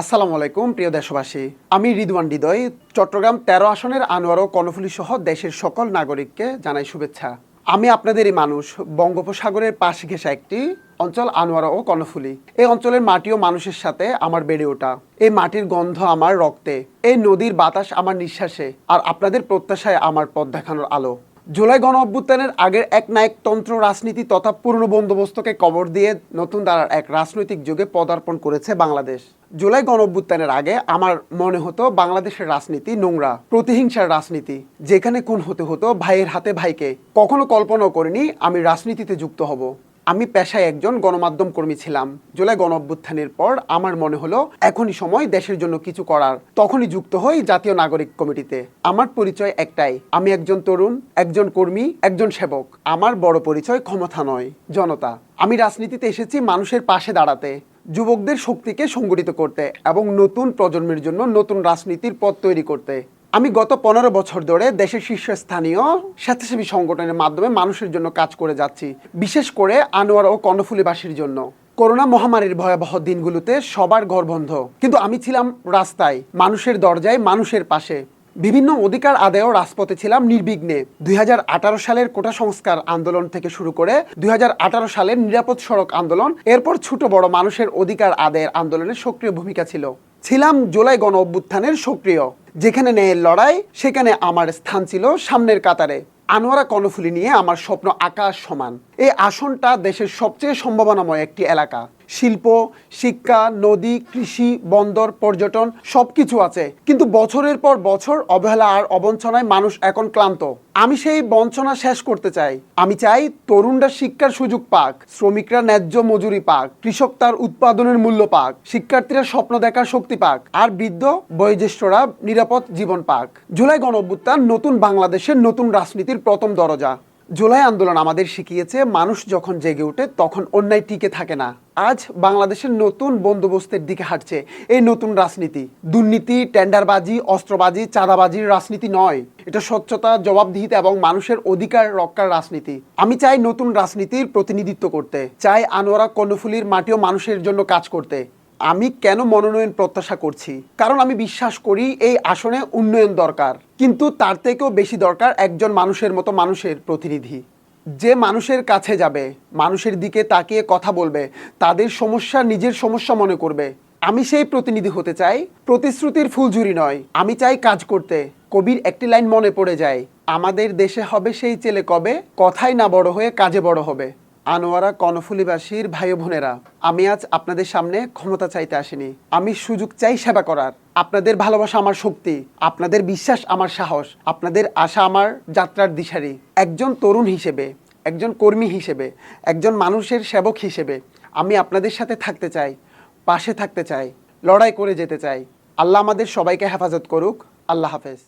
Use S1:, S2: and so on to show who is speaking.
S1: আসসালামু আলাইকুম, প্রিয় দেশবাসী। আমি রিদওয়ান হৃদয়, চট্টগ্রাম তেরো আসনের আনোয়ার ও কর্ণফুলী সহ দেশের সকল নাগরিককে জানাই শুভেচ্ছা। আমি আপনাদেরই মানুষ, বঙ্গোপসাগরের পাশ ঘেঁষা একটি অঞ্চল আনোয়ারা ও কর্ণফুলী। এই অঞ্চলের মাটি ও মানুষের সাথে আমার বেড়ে ওঠা। এই মাটির গন্ধ আমার রক্তে, এই নদীর বাতাস আমার নিঃশ্বাসে, আর আপনাদের প্রত্যাশায় আমার পথ দেখানোর আলো। জুলাই গণ অভ্যুত্থানের আগের এক নায়কতন্ত্র রাজনীতি তথা পূর্ণ বন্দোবস্তকে কবর দিয়ে নতুন দ্বারার এক রাজনৈতিক যুগে পদার্পণ করেছে বাংলাদেশ। জুলাই গণ অভ্যুত্থানের আগে আমার মনে হতো বাংলাদেশের রাজনীতি নোংরা, প্রতিহিংসার রাজনীতি। যেখানে কোন হতে হতো ভাইয়ের হাতে ভাইকে। কখনো কল্পনাও করিনি আমি রাজনীতিতে যুক্ত হব। আমি পেশায় একজন গণমাধ্যম কর্মী ছিলাম। জুলাই গণ অভ্যুত্থানের পর আমার মনে হলো, এখনই সময় দেশের জন্য কিছু করার। তখনই যুক্ত হই জাতীয় নাগরিক কমিটিতে। আমার পরিচয় একটাই, আমি একজন তরুণ, একজন কর্মী, একজন সেবক। আমার বড় পরিচয় ক্ষমতা নয়, জনতা। আমি রাজনীতিতে এসেছি মানুষের পাশে দাঁড়াতে, যুবকদের শক্তিকে সংগঠিত করতে এবং নতুন প্রজন্মের জন্য নতুন রাজনীতির পথ তৈরি করতে। আমি গত পনেরো বছর ধরে দেশের শীর্ষস্থানীয় স্বেচ্ছাসেবী সংগঠনের মাধ্যমে মানুষের জন্য কাজ করে যাচ্ছি, বিশেষ করে আনোয়ার ও কর্ণফুলীবাসীর জন্য। করোনা মহামারীর ভয়াবহ দিনগুলোতে সবার ঘর বন্ধ কিন্তু আমি ছিলাম রাস্তায়, মানুষের দরজায়, মানুষের পাশে। বিভিন্ন অধিকার আদায়ও রাজপথে ছিলাম নির্বিঘ্নে। দুই হাজার আঠারো সালের কোটা সংস্কার আন্দোলন থেকে শুরু করে দুই হাজার আঠারো সালের নিরাপদ সড়ক আন্দোলন, এরপর ছোট বড় মানুষের অধিকার আদায়ের আন্দোলনের সক্রিয় ভূমিকা ছিল। ছিলাম জুলাই গণ অভ্যুত্থানের সক্রিয়। যেখানে ন্যায়ের লড়াই, সেখানে আমার স্থান ছিল সামনের কাতারে। আনোয়ারা কর্ণফুলি নিয়ে আমার স্বপ্ন আকাশ সমান। এই আসনটা দেশের সবচেয়ে সম্ভাবনাময় একটি এলাকা। শিল্প, শিক্ষা, নদী, কৃষি, বন্দর, পর্যটন, সবকিছু আছে। কিন্তু বছরের পর বছর অবহেলা আর অবঞ্চনায় মানুষ এখন ক্লান্ত। আমি সেই বঞ্চনা শেষ করতে চাই। আমি চাই তরুণরা শিক্ষার সুযোগ পাক, শ্রমিকরা ন্যায্য মজুরি পাক, কৃষক তার উৎপাদনের মূল্য পাক, শিক্ষার্থীরা স্বপ্ন দেখার শক্তি পাক, আর বৃদ্ধ, বয়োজ্যেষ্ঠরা নিরাপদ জীবন পাক। জুলাই গণ নতুন বাংলাদেশের নতুন রাজনীতির প্রথম দরজা। জুলাই আন্দোলন আমাদের শিখিয়েছে, মানুষ যখন জেগে ওঠে তখন অন্যায় টিকে থাকে না। আজ বাংলাদেশের নতুন বন্দোবস্তের দিকে হাঁটছে। এই নতুন রাজনীতি, দুর্নীতি, টেন্ডারবাজি, অস্ত্রবাজি, চাঁদাবাজির রাজনীতি নয়। এটা স্বচ্ছতা, জবাবদিহিতা এবং মানুষের অধিকার রক্ষার রাজনীতি। আমি চাই নতুন রাজনীতির প্রতিনিধিত্ব করতে। চাই আনোয়ারা কর্ণফুলির মাটিও মানুষের জন্য কাজ করতে। আমি কেন মনোনয়ন প্রত্যাশা করছি? কারণ আমি বিশ্বাস করি এই আসনে উন্নয়ন দরকার। কিন্তু তার থেকেও বেশি দরকার একজন মানুষের মতো মানুষের প্রতিনিধি। যে মানুষের কাছে যাবে, মানুষের দিকে তাকিয়ে কথা বলবে, তাদের সমস্যা নিজের সমস্যা মনে করবে। আমি সেই প্রতিনিধি হতে চাই, প্রতিশ্রুতির ফুলঝুরি নয়। আমি চাই কাজ করতে। কবির একটি লাইন মনে পড়ে যায়, আমাদের দেশে হবে সেই ছেলে কবে? কথাই না বড় হয়ে কাজে বড় হবে। আনোয়ারা কর্ণফুলীবাসীর ভাই বোনেরা, আমি আজ আপনাদের সামনে ক্ষমতা চাইতে আসিনি। আমি সুযোগ চাই সেবা করার। আপনাদের ভালোবাসা আমার শক্তি, আপনাদের বিশ্বাস আমার সাহস, আপনাদের আশা আমার যাত্রার দিশারি। একজন তরুণ হিসেবে, একজন কর্মী হিসেবে, একজন মানুষের সেবক হিসেবে আমি আপনাদের সাথে থাকতে চাই, পাশে থাকতে চাই, লড়াই করে যেতে চাই। আল্লাহ আমাদের সবাইকে হেফাজত করুক। আল্লাহ হাফেজ।